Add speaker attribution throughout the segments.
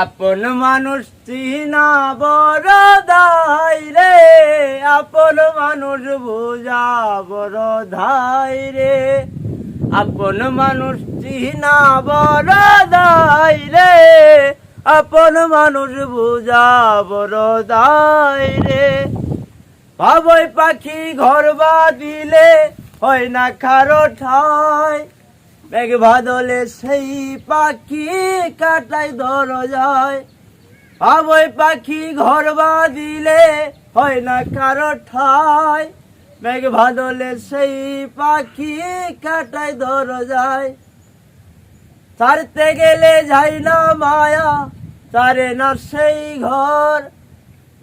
Speaker 1: আপন মানুষ চিনা বড় রে। আপন মানুষ বোঝা বড় ধাই রে। আপন মানুষ চিনা বড় রে। আপন মানুষ বোঝা বড় দাই রে। বাবই পাখি ঘর দিলে হয় না কারও ঠাই। মেঘ বাদলে সেই পাখি কাটাই ধর যায় বাবই পাখি ঘর দিলে হয় না কারও ঠাই। মেঘ বাদলে সেই পাখি কাটাই ধর যায় ছাড়তে গেলে যাই না মায়া তারে না সেই ঘর।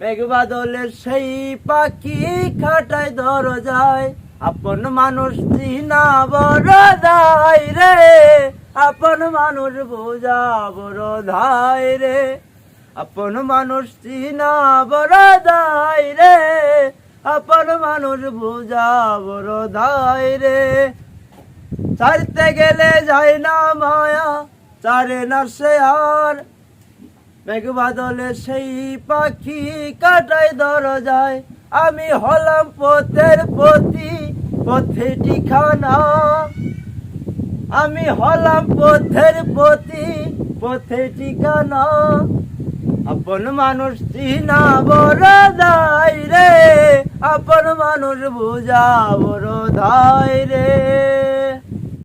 Speaker 1: মেঘ বাদলে সেই পাখি খাটায় ধর যায় আপন মানুষ চিনা বড় রে, আপন মানুষ বোঝা বড় রে। আপন মানুষ চিনা বড় রে, আপন মানুষ বোঝা বড় রে। ছাড়তে গেলে যায় না মায়া, চারে না সে আর। মেঘ বাদলে সেই পাখি কাটায় ধর যায় আমি হলাম পথের পথে ঠিকানা আমি হলাম পথের পথি পথে ঠিকানা আপন মানুষ চিনা বড় রে, আপন মানুষ বুঝা বড় রে।